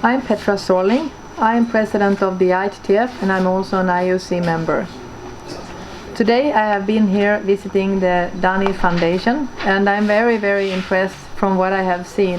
I'm Petra Sorling. I'm president of the ITTF and I'm also an IOC member. Today I have been here visiting the Dani Foundation and I'm very very impressed from what I have seen.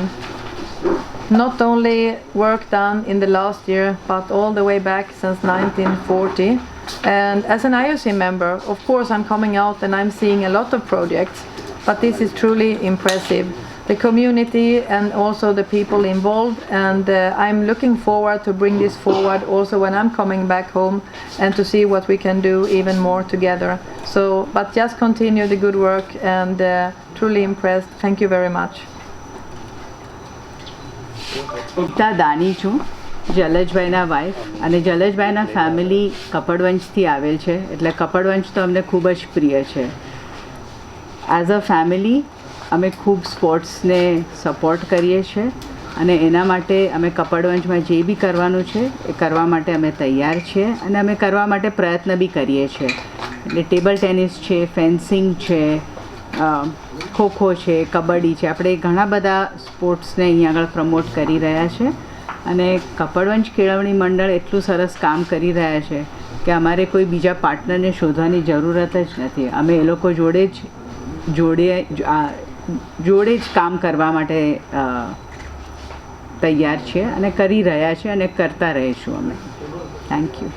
Not only work done in the last year but all the way back since 1940 and as an IOC member of course I'm coming out and I'm seeing a lot of projects but this is truly impressive the community and also the people involved and uh, I'm looking forward to bring this forward also when I'm coming back home and to see what we can do even more together so but just continue the good work and uh, truly impressed thank you very much એકતા દાની છું જલજભાઈના wife અને જલજભાઈના family કપડવંશથી આવેલ છે એટલે કપડવંશ તો અમને ખૂબ જ પ્રિય છે એઝ અ ફેમિલી અમે ખૂબ સ્પોર્ટ્સને સપોર્ટ કરીએ છીએ અને એના માટે અમે કપડવંજમાં જે બી કરવાનું છે, એ કરવા માટે અમે તૈયાર છીએ અને અમે કરવા માટે પ્રયત્ન બી કરીએ છીએ. એટલે ટેબલ ટેનિસ છે, ફેન્સિંગ છે ખોખો છે, કબડ્ડી છે, આપણે ઘણા બધા સ્પોર્ટ્સને અહીંયા આગળ પ્રમોટ કરી રહ્યા છે અને કપડવંશ કેળવણી મંડળ એટલું સરસ કામ કરી રહ્યા છે કે અમારે કોઈ બીજા પાર્ટનરને શોધવાની જરૂરત જ નથી. અમે એ લોકો જોડે જ જોડે જોડે જ કામ કરવા માટે તૈયાર છીએ અને કરી રહ્યા છીએ અને કરતા રહીશું અમે. Thank you